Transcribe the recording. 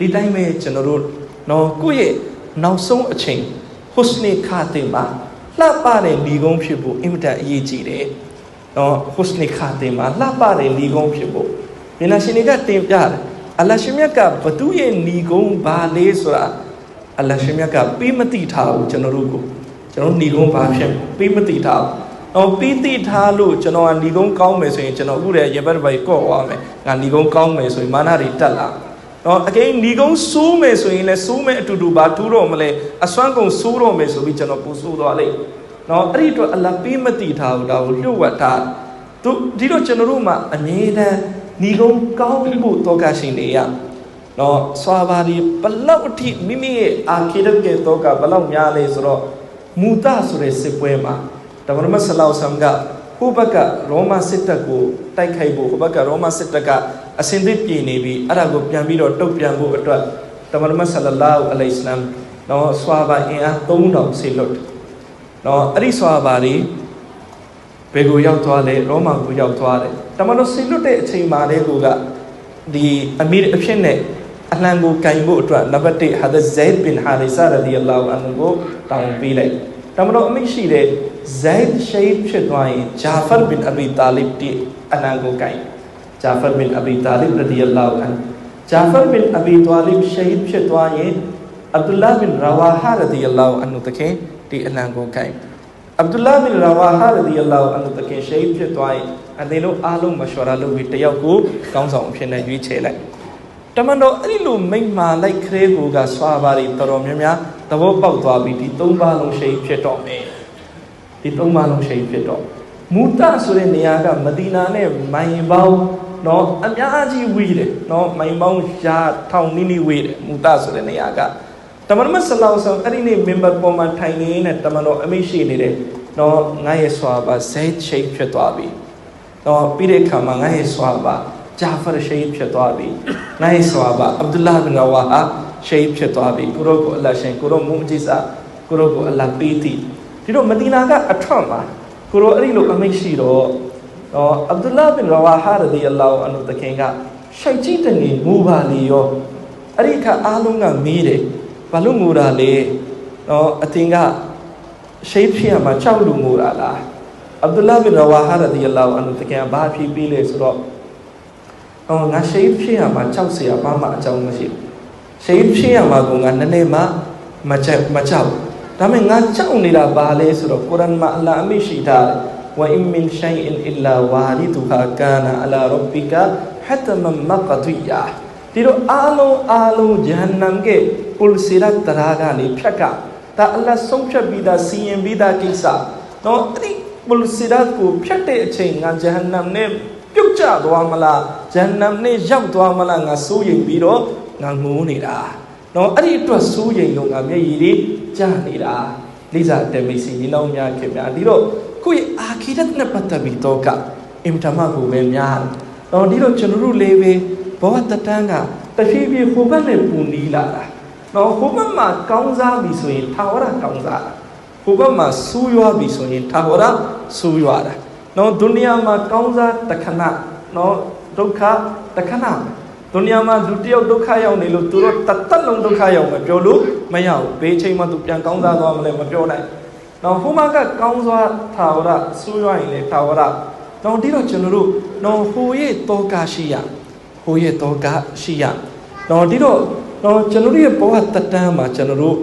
ဒီတိုင်းပဲကျွန်တော်တို့နော်ကိုယ့်ရဲ့နောက်ဆုံးအချိန်ဟွစနေခါတင်မှာလှပတဲ့လီကုန်းဖြစ်ဖို့အင်မတန်အရေးကြီးတယ်နော်ဟွစနေခါတင်မှာလှပတဲ့လီကုန်းဖြစ်ဖို့ဒီနာရှင်တွေကတင်ပြတယ်အလရှင်မြတ်ကဘသူရဲ့လီကုန်းဘာလေးဆိုတာအလရှင်မြတ်ကပြီးမသိထားဘူးကျွန်တော်တို့ကိုကျွန်တော်လီကုန်းဘာဖြစ်ပြီးမသိထားဘူးတော့ပြီးသိထားလို့ကျွန်တော်ကလီကုန်းကောင်းမယ်ဆိုရင်ကျွန်တော်အခုတည်းရေဘတ်ဘိုင်ကော့သွားမယ်ငါလီကုန်းကောင်းမယ်ဆိုရင်မာနတွေတက်လာ တော့အကိန်းလီကုန်းစိုးမယ်ဆိုရင်လည်းစိုးမယ်အတူတူပါထူးတော့မလဲအစွမ်းကုန်စိုးတော့မယ်ဆိုပြီးကျွန်တော်ပူဆိုးသွားလိမ့်နော်အဲ့ဒီတော့အလပေးမတိထားဘူးဒါကိုလျှို့ဝှက်ထားသူဒီတော့ကျွန်တော်တို့မှာအမြဲတမ်းလီကုန်းကောင်းဖို့တောကရှင်နေရနော်စွာပါဒီဘလောက်အထိမိမိရဲ့အာခိရတ်ကတောကဘလောက်များလဲဆိုတော့မူတဆိုတဲ့စစ်ပွဲမှာတမန်တော်ဆလောက်ဆမ်ကဟိုဘက်ကရောမစစ်တပ်ကိုတိုက်ခိုက်ဖို့ဟိုဘက်ကရောမစစ်တပ်က အစင်သစ်ပြည်နေပြီးအဲ့ဒါကိုပြန်ပြီးတော့တုတ်ပြန်ဖို့အတွက်တမန်တော်ဆလလာအလိုင်စလမ်တော့ဆွာဘာအင်အား3000ဆေလွတ်တော့အဲ့ဒီဆွာဘာတွေဘယ်ကိုရောက်သွားလဲရောမကိုရောက်သွားတယ်တမန်တော်ဆေလွတ်တဲ့အချိန်မှာလေကိုကဒီအမီရအဖြစ်နဲ့အလံကိုကင်ဖို့အတွက်နံပါတ်1ဟာဒဇိုင်ဘင်ဟာရီဆာရဒီအလာဟူအန်ကိုတောင်းပေးလိုက်တမန်တော်အမိရှိတဲ့ဇိုင်ရှိတ်ဖြစ်သွားရင်ဂျာဖာဘင်အဘီတာလစ်တီအလံကိုကင် ဂျာဖာဘင်အဘီတာလစ်ရဒီအလာဟူအန်ဂျာဖာဘင်အဘီတာလစ်ရှိတ်ဖြစ်သွားရင်အဗ်ဒူလာဘင်ရဝါဟာရဒီအလာဟူအန်တခင်ဒီအလံကိုကင်အဗ်ဒူလာဘင်ရဝါဟာရဒီအလာဟူအန်တခင်ရှိတ်ဖြစ်သွားရင်အသင်တို့အားလုံးမရှော်ရာလုပ်ပြီးတယောက်ကိုကောင်းဆောင်အဖြစ်နဲ့ရွေးချယ်လိုက်တမန်တော်အဲ့ဒီလိုမိမ့်မာလိုက်ခရဲကိုကဆွာပါရီတော်တော်များများသဘောပေါက်သွားပြီးဒီသုံးပါးလုံးရှိတ်ဖြစ်တော့မယ်ဒီသုံးပါးလုံးရှိတ်ဖြစ်တော့မူတဆိုတဲ့နေရာကမဒီနာနဲ့မိုင်ပေါင်း နော်အများကြီးဝေးတယ်နော်မိုင်ပေါင်းရှားထောင်နီးနီးဝေးတယ်မူတဆိုတဲ့နေရာကတမန်တော်ဆလောဆမ်အဲ့ဒီနေ့မင်ဘာပေါ်မှာထိုင်နေနဲ့တမန်တော်အမိရှိနေတယ်နော်ငါရဲ့ဆွာပါဇိတ်ရှိတ်ဖြစ်သွားပြီတော့ပြီးတဲ့အခါမှာငါရဲ့ဆွာပါဂျာဖာရှိတ်ဖြစ်သွားပြီငါရဲ့ဆွာပါအဗ်ဒူလာဘင်ရဝါဟာရှိတ်ဖြစ်သွားပြီကိုရောကိုအလ္လာရှင်ကိုရောမုန်ဂျီဇာကိုရောကိုအလ္လာပေးတည်ဒီတော့မဒီနာကအထွတ်မှာကိုရောအဲ့ဒီလိုအမိတ်ရှိတော့ တော့အဗ်ဒူလာဘင်ရဝါဟာရဒီအလာဟူအန်ဟူတခင်ကရှိတ်ကြီးတနေမူပါလေရောအဲ့ဒီအခါအားလုံးကမေးတယ်ဘာလို့မူတာလဲတော့အတင်ကရှိတ်ဖြစ်ရမှာကြောက်လို့မူတာလားအဗ်ဒူလာဘင်ရဝါဟာရဒီအလာဟူအန်ဟူတခင်ကဘာဖြစ်ပြီးလဲဆိုတော့အော်ငါရှိတ်ဖြစ်ရမှာကြောက်เสียဘာမှအကြောင်းမရှိဘူးရှိတ်ဖြစ်ရမှာကငါနည်းနည်းမှမချက်မကြောက်ဒါပေမဲ့ငါကြောက်နေတာဘာလဲဆိုတော့ကုရ်အာန်မှာအလ္လာဟ်အမိရှိထားတယ် وإن من شيء إلا واردها كان على ربك حتما مقضيا ဒီတော့အာလုံးအာလုံးဂျဟန္နမ်ကပုလ်စီရတ်တရာကနေဖြတ်ကဒါအလ္လာဟ်ဆုံးဖြတ်ပြီးသားစီရင်ပြီးသားကိစ္စတော့အဲ့ဒီပုလ်စီရတ်ကိုဖြတ်တဲ့အချိန်ငါဂျဟန္နမ်နဲ့ပြုတ်ကျသွားမလားဂျဟန္နမ်နဲ့ရောက်သွားမလားငါစိုးရိမ်ပြီးတော့ငါငိုးနေတာတော့အဲ့ဒီအတွက်စိုးရိမ်လို့ငါမျက်ရည်တွေကျနေတာလိစာတမိစီညီနောင်များခင်ဗျာဒီတော့ ကိုယ့်ရဲ့အာခိရတ်နဲ့ပတ်သက်ပြီးတော့ကအင်တာမကိုပဲများတော့ဒီတော့ကျွန်တော်တို့လေးပဲဘဝတတန်းကတဖြည်းဖြည်းဟိုဘက်နဲ့ပူနီးလာတာတော့ဟိုဘက်မှာကောင်းစားပြီဆိုရင်ထာဝရကောင်းစားတာဟိုဘက်မှာဆူးရွားပြီဆိုရင်ထာဝရဆူးရွားတာနော်ဒုနီယာမှာကောင်းစားတခဏနော်ဒုက္ခတခဏဒုနီယာမှာလူတယောက်ဒုက္ခရောက်နေလို့သူတို့တသက်လုံးဒုက္ခရောက်မှာပြောလို့မရဘူးဘေးချိန်မှာသူပြန်ကောင်းစားသွားမလဲမပြောနိုင် နော်ဟိုမှာကကောင်းစွာထာဝရဆူးရွားရင်လေထာဝရတော့ဒီတော့ကျွန်တော်တို့နော်ဟိုရဲ့တောကရှိရဟိုရဲ့တောကရှိရနော်ဒီတော့နော်ကျွန်တော်တို့ရဲ့ဘဝတက်တန်းမှာကျွန်တော်တို့